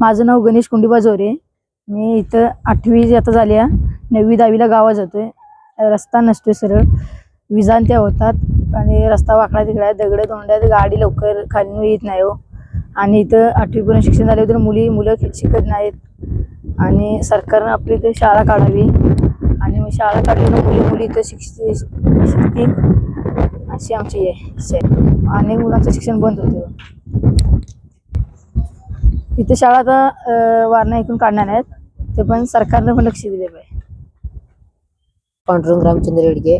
माझं नाव गणेश कुंडीबा जोरे. मी इथं आठवी आता झाली आहे. नववी दहावीला गावात जातोय. रस्ता नसतोय सरळ. विजांत्या होतात आणि रस्ता वाकडा तिकडा आहे दगड तोंडात गाडी लवकर खाली येत नाही हो. आणि इथं आठवीपर्यंत शिक्षण झाले तर मुली मुलं शिकत नाहीत. आणि सरकारनं आपली इथे शाळा काढावी. आणि मग शाळा काढली तर मुली मुली इथं शिक्ष शिकतील अशी आमची आहे. अनेक मुलांचं शिक्षण बंद होतं. इथे शाळा आता वारणा इकडून काढणार आहेत. ते पण सरकारनं पण लक्ष दिले पाहिजे पांडुरंग रामचंद्र रेडगे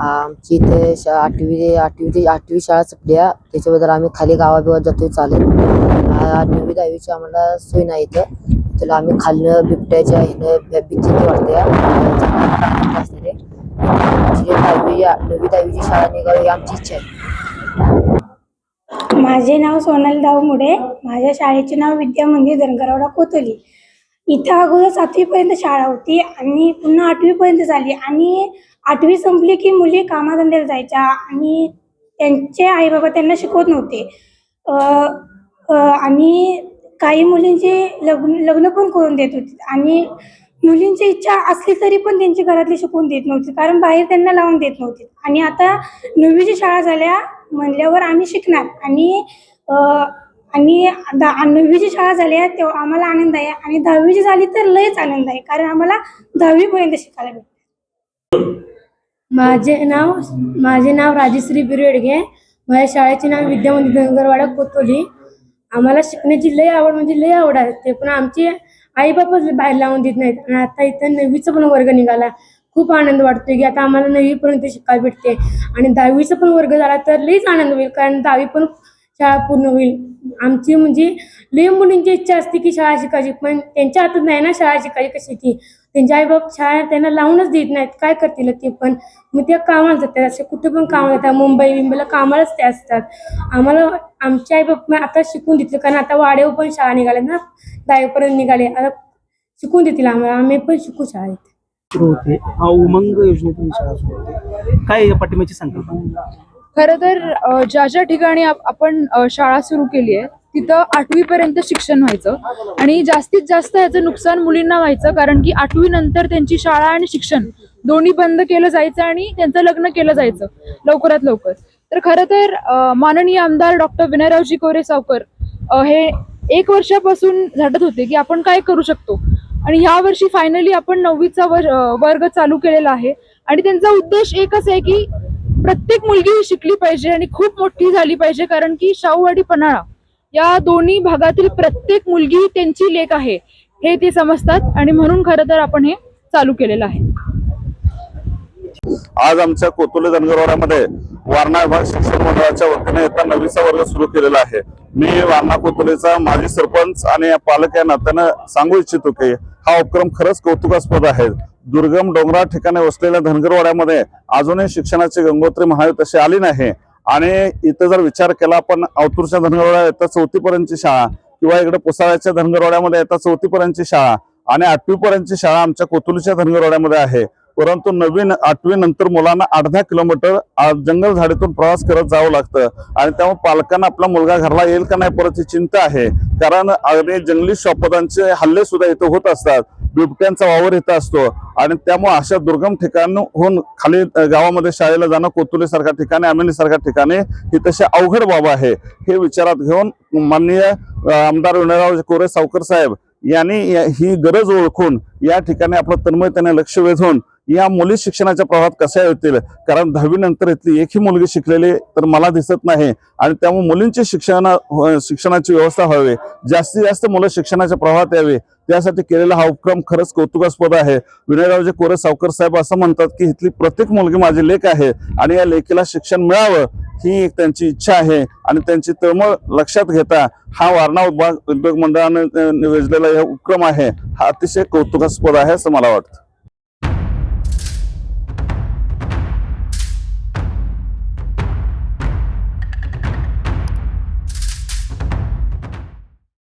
आमची इथे शा- आठवी ते आठवी ते आठवी शाळा संपली आहे. त्याच्याबद्दल आम्ही खाली गावाबिवात जातोय चालेल. आठवी दहावीची आम्हाला सोय नाही इथं. त्याला आम्ही खालनं बिबट्याच्या ह्यानं भीती वाटते आमची दहावी नववी दहावीची शाळा निघावी आमची इच्छा आहे. माझे नाव सोनल दावमुडे माझ्या शाळेचे नाव विद्या मंदिर धनगरवाडा कोतोली. इथं अगोदर सातवीपर्यंत शाळा होती आणि पुन्हा आठवीपर्यंत झाली. आणि आठवी संपली की मुली कामाधंद्याला जायच्या आणि त्यांचे आईबाबा त्यांना शिकवत नव्हते. आणि काही मुलींचे लग्न लग्न पण करून देत होते. आणि मुलींची इच्छा असली तरी पण त्यांची घरातली शिकवून देत नव्हती कारण बाहेर त्यांना लावून देत नव्हती. आणि आता नववीची शाळा झाल्या म्हणल्यावर आम्ही शिकणार. आणि आणि नववीची शाळा झाली आहे तेव्हा आम्हाला आनंद आहे. आणि दहावीची झाली तर लयच आनंद आहे कारण आम्हाला दहावीपर्यंत शिकायला भेटते माझे नाव माझे नाव राजश्री बिरेडगे. माझ्या शाळेचे नाव विद्यामंदिर धनगरवाडा कोतोली. आम्हाला शिकण्याची लय आवड म्हणजे लय आवड आहे. ते पण आमची आई बापच बाहेर लावून देत नाहीत. आणि आता इथं नववीचा पण वर्ग निघाला. खूप आनंद वाटतोय की आता आम्हाला नववीपर्यंत शिकायला भेटते. आणि दहावीचा पण वर्ग झाला तर लईच आनंद होईल. कारण दहावी पण शाळा पूर्ण होईल. आमची म्हणजे लय मुलींची इच्छा असते की शाळा शिकायची. पण त्यांच्या हातात नाही ना शाळा शिकायची कशी ती? त्यांच्या आई बाप शाळा त्यांना लावूनच देत नाहीत. काय करतील ते पण? मग त्या कामाला जातात. असे कुठे पण कामाला जातात. मुंबई बिंबईला कामालाच ते असतात. आम्हाला आमचे आई बाप आता शिकून देतील. कारण आता वाड्यावर पण शाळा निघाल्या ना. दहावीपर्यंत निघाले. आता शिकून देतील आम्हाला. आम्ही पण शिकू शाळेत सुरू होते. हा उमंग योजनेतून शाळा सुरू होते. काय या पाठिंब्याची संकल्पना? खरं तर अ, ज्या ज्या ठिकाणी आप- आपण अ, शाळा सुरू केली आहे तिथं आठवी पर्यंत शिक्षण व्हायचं आणि जास्तीत जास्त ह्याचं नुकसान मुलींना व्हायचं कारण की आठवी नंतर त्यांची शाळा आणि शिक्षण दोन्ही बंद केलं जायचं आणि त्यांचं लग्न केलं जायचं लवकरात लवकर. तर खरं तर अ, माननीय आमदार डॉक्टर विनयरावजी कोरे सावकर अ, हे एक वर्षापासून झटत होते की आपण काय करू शकतो? आणि ह्या वर्षी फायनली आपण नववीचा वर वर्ग चालू केलेला आहे. आणि त्यांचा उद्देश एकच आहे की प्रत्येक मुलगी ही शिकली पाहिजे आणि खूप मोठी झाली पाहिजे कारण की शाहूवाडी पन्हाळा या दोन्ही भागातील प्रत्येक मुलगी त्यांची लेख आहे हे ते समजतात. आणि म्हणून खरं तर आपण हे चालू केलेलं आहे. आज आमच्या कोतुले धनगरवाड्यामध्ये वारणा विभाग शिक्षण मंडळाच्या वतीने इयत्ता नवीचा वर्ग सुरू केलेला आहे. मी वारणा कोतुलेचा माजी सरपंच आणि पालक या नात्यानं सांगू इच्छितो की हा उपक्रम खरंच कौतुकास्पद आहे. दुर्गम डोंगराळ ठिकाणी वसलेल्या धनगरवाड्यामध्ये अजूनही शिक्षणाची गंगोत्री महावी तशी आली नाही. आणि इथं जर विचार केला आपण अवतूरच्या धनगरवाड्या येतात चौथी पर्यंतची शाळा किंवा इकडे पुसाळ्याच्या धनगरवाड्यामध्ये येतात चौथीपर्यंतची शाळा आणि आठवीपर्यंतची शाळा आमच्या कोतुलीच्या धनगरवाड्यामध्ये आहे. परंतु नवीन आठवी नंतर मुलांना अर्धा किलोमीटर जंगल झाडीतून प्रवास करत जावं लागतं. आणि त्यामुळे पालकांना आपला मुलगा घरला येईल का नाही परत ही चिंता आहे. कारण अगदी जंगली शॉपदांचे हल्ले सुद्धा इथं होत असतात. बिबट्यांचा वावर इथं असतो. आणि त्यामुळे अशा दुर्गम ठिकाणहून खाली गावामध्ये शाळेला जाणं कोतुली सारख्या ठिकाणी आमिनी सारख्या ठिकाणी ही तशी अवघड बाब आहे. हे विचारात घेऊन माननीय आमदार विनयराव कोरे सावकर साहेब यांनी ही गरज ओळखून या ठिकाणी आपलं तन्मयतेने लक्ष वेधून या मुली शिक्षणाच्या प्रवाहात कशा येतील? कारण दहावी नंतर इथली एकही मुलगी शिकलेली तर मला दिसत नाही. आणि त्यामुळे मुलींची शिक्षण शिक्षणाची व्यवस्था व्हावी. जास्तीत जास्त मुलं शिक्षणाच्या प्रवाहात यावी. त्यासाठी केलेला हा उपक्रम खरंच कौतुकास्पद आहे. विनयरावजी कोरे सावकर साहेब असं म्हणतात की इथली प्रत्येक मुलगी माझी लेख आहे आणि या लेखीला शिक्षण मिळावं ही एक त्यांची इच्छा आहे. आणि त्यांची तळमळ लक्षात घेता हा वारणा विभाग उद्योग मंडळाने अ, नियोजलेला हा उपक्रम आहे. हा अतिशय कौतुकास्पद आहे असं मला वाटतं.